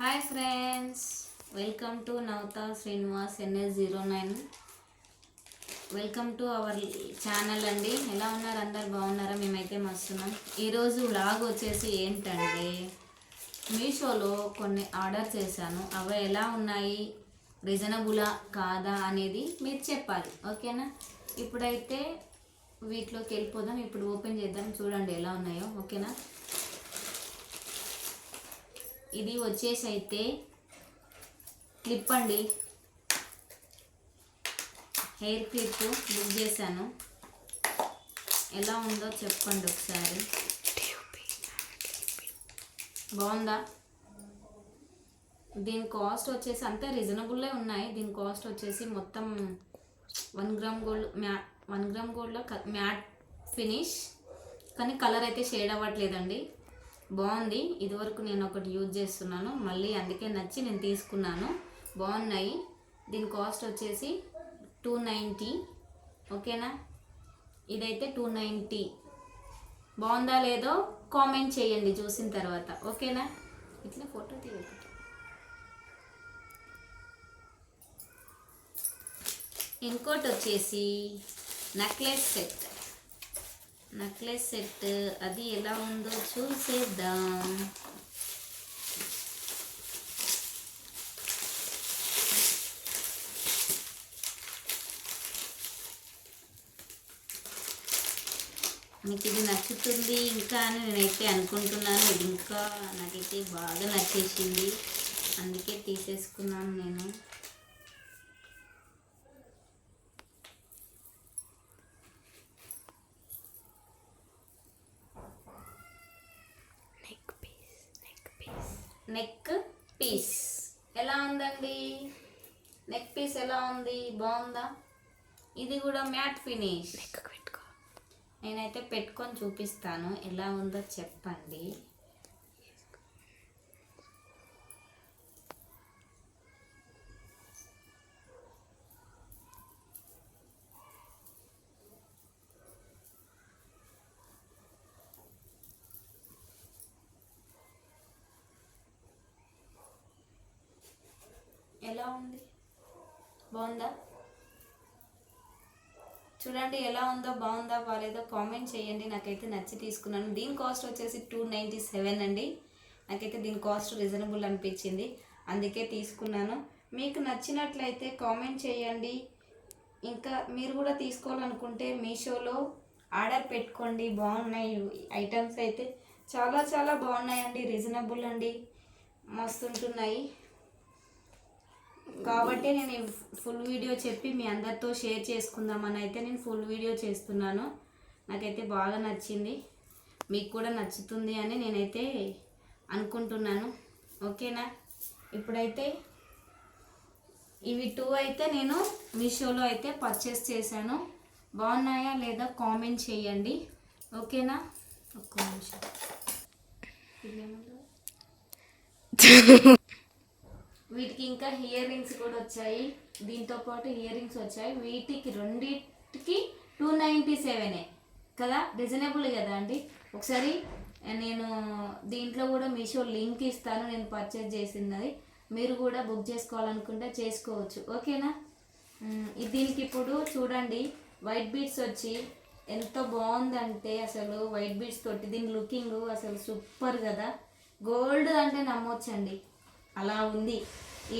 Hi friends welcome to Navata Srinivas NS zero nine welcome to our channel అండి. ఎలా ఉన్నారు? అందరు బాగున్నారా? మేమైతే మస్తున్నాం. ఈరోజు వ్లాగ్ వచ్చేసి ఏంటంటే మీషోలో కొన్ని ఆర్డర్ చేశాను. అవి ఎలా ఉన్నాయి? రీజనబులా కాదా అనేది మీరు చెప్పాలి. ఓకేనా? ఇప్పుడైతే వీటిలోకి వెళ్ళిపోదాం. ఇప్పుడు ఓపెన్ చేద్దాం. చూడండి ఎలా ఉన్నాయో. ఓకేనా? ఇది వచ్చేసి అయితే క్లిప్ అండి. హెయిర్ క్లిప్ బుక్ చేశాను. ఎలా ఉందో చెప్పండి ఒకసారి. బాగుందా? దీని కాస్ట్ వచ్చేసి అంతా రీజనబుల్లే ఉన్నాయి. దీని కాస్ట్ వచ్చేసి మొత్తం వన్ గ్రామ్ గోల్డ్ మ్యా వన్ గ్రామ్ గోల్డ్లో మ్యాట్ ఫినిష్. కానీ కలర్ అయితే షేడ్ అవ్వట్లేదండి. బాగుంది. ఇదివరకు నేను ఒకటి యూజ్ చేస్తున్నాను. మళ్ళీ అందుకే నచ్చి నేను తీసుకున్నాను. బాగున్నాయి. దీని కాస్ట్ వచ్చేసి టూ నైంటీ. ఓకేనా? ఇదైతే టూ నైంటీ. బాగుందా లేదో కామెంట్ చేయండి చూసిన తర్వాత. ఓకేనా? ఇట్లా ఫోటో తీయండి ఇంకోటి వచ్చేసి నెక్లెస్ సెట్. నెక్లెస్ సెట్ అది ఎలా ఉందో చూసేద్దాం. మీకు ఇది నచ్చుతుంది ఇంకా అని నేనైతే అనుకుంటున్నాను. ఇది ఇంకా నాకైతే బాగా నచ్చేసింది. అందుకే తీసేసుకున్నాను నేను. Neck piece. ఎలా ఉందండి? నెక్ పీస్ ఎలా ఉంది? బాగుందా? ఇది కూడా మ్యాట్ ఫినిష్. నేనైతే పెట్టుకొని చూపిస్తాను. ఎలా ఉందో చెప్పండి. ఎలా ఉంది? బాగుందా? చూడండి ఎలా ఉందో బాగుందా బాగాలేదో కామెంట్ చేయండి. నాకైతే నచ్చి తీసుకున్నాను. దీని కాస్ట్ వచ్చేసి టూ నైంటీ సెవెన్ అండి. నాకైతే దీని కాస్ట్ రీజనబుల్ అనిపించింది. అందుకే తీసుకున్నాను. మీకు నచ్చినట్లయితే కామెంట్ చేయండి. ఇంకా మీరు కూడా తీసుకోవాలనుకుంటే మీషోలో ఆర్డర్ పెట్టుకోండి. బాగున్నాయి ఐటమ్స్ అయితే. చాలా చాలా బాగున్నాయండి. రీజనబుల్ అండి. మస్తు ఉంటున్నాయి కాబట్టి నేను ఫుల్ వీడియో చెప్పి మీ అందరితో షేర్ చేసుకుందామని అయితే నేను ఫుల్ వీడియో చేస్తున్నాను. నాకైతే బాగా నచ్చింది. మీకు కూడా నచ్చుతుంది అని నేనైతే అనుకుంటున్నాను. ఓకేనా? ఇప్పుడైతే ఇవి టూ అయితే నేను మీషోలో అయితే పర్చేస్ చేశాను. బాగున్నాయా లేదా కామెంట్ చేయండి. ఓకేనా? ఒక్క నిమిషం. వీటికి ఇంకా ఇయర్ రింగ్స్ కూడా వచ్చాయి. దీంతో పాటు ఇయర్ రింగ్స్ వచ్చాయి. వీటికి రెండింటికి టూ నైంటీ సెవెనే కదా? రీజనబుల్ కదా అండి? ఒకసారి నేను దీంట్లో కూడా మీషో లింక్ ఇస్తాను. నేను పర్చేజ్ చేసినది. మీరు కూడా బుక్ చేసుకోవాలనుకుంటే చేసుకోవచ్చు. ఓకేనా? ఇది దీనికి ఇప్పుడు చూడండి. వైట్ బీట్స్ వచ్చి ఎంత బాగుందంటే అసలు వైట్ బీట్స్ తోటి దీని లుకింగ్ అసలు సూపర్ కదా. గోల్డ్ అంటే నమ్మొచ్చండి. అలా ఉంది.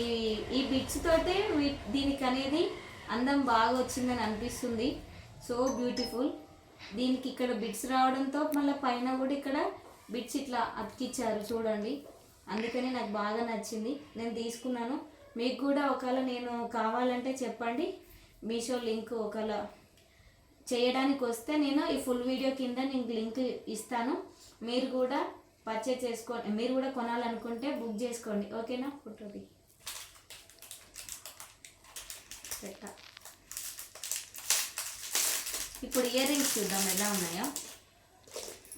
ఈ ఈ బిట్స్ తోటే దీనికి అనేది అందం బాగా వచ్చిందని అనిపిస్తుంది. So beautiful. దీనికి ఇక్కడ బిట్స్ రావడంతో మళ్ళీ పైన కూడా ఇక్కడ బిట్స్ ఇట్లా అతికిచ్చారు చూడండి. అందుకని నాకు బాగా నచ్చింది. నేను తీసుకున్నాను. మీకు కూడా ఒకవేళ నేను కావాలంటే చెప్పండి. మీషో లింక్ ఒకవేళ చేయడానికి వస్తే నేను ఈ ఫుల్ వీడియో కింద నేను లింక్ ఇస్తాను. మీరు కూడా పర్చేజ్ చేసుకోండి మీరు కూడా కొనాలనుకుంటే బుక్ చేసుకోండి. ఓకేనా? ఫోటోది పెట్ట. ఇప్పుడు ఇయర్ రింగ్స్ చూద్దాం ఎలా ఉన్నాయో.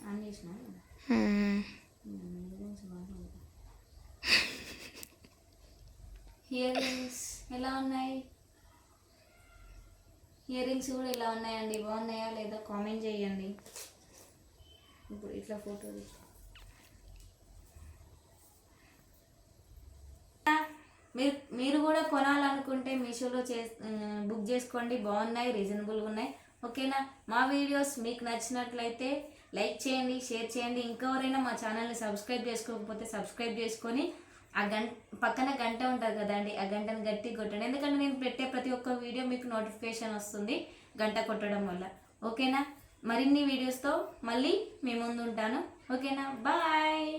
ఆన్ చేసిన? ఇయర్ రింగ్స్ ఎలా ఉన్నాయి? ఇయర్ రింగ్స్ కూడా ఇలా ఉన్నాయండి. బాగున్నాయా? లేదా కామెంట్ చేయండి. ఇప్పుడు ఇట్లా ఫోటో మీరు మీరు కూడా కొనాలనుకుంటే మీషోలో చే బుక్ చేసుకోండి. బాగున్నాయి రీజనబుల్గా ఉన్నాయి. ఓకేనా? మా వీడియోస్ మీకు నచ్చినట్లయితే లైక్ చేయండి షేర్ చేయండి. ఇంకెవరైనా మా ఛానల్ని సబ్స్క్రైబ్ చేసుకోకపోతే సబ్స్క్రైబ్ చేసుకొని ఆ గంట పక్కన గంట ఉంటుంది కదండి ఆ గంటను గట్టి కొట్టండి. ఎందుకంటే నేను పెట్టే ప్రతి ఒక్క వీడియో మీకు నోటిఫికేషన్ వస్తుంది గంట కొట్టడం వల్ల. ఓకేనా? మరిన్ని వీడియోస్తో మళ్ళీ మీ ముందు ఉంటాను. ఓకేనా? బాయ్!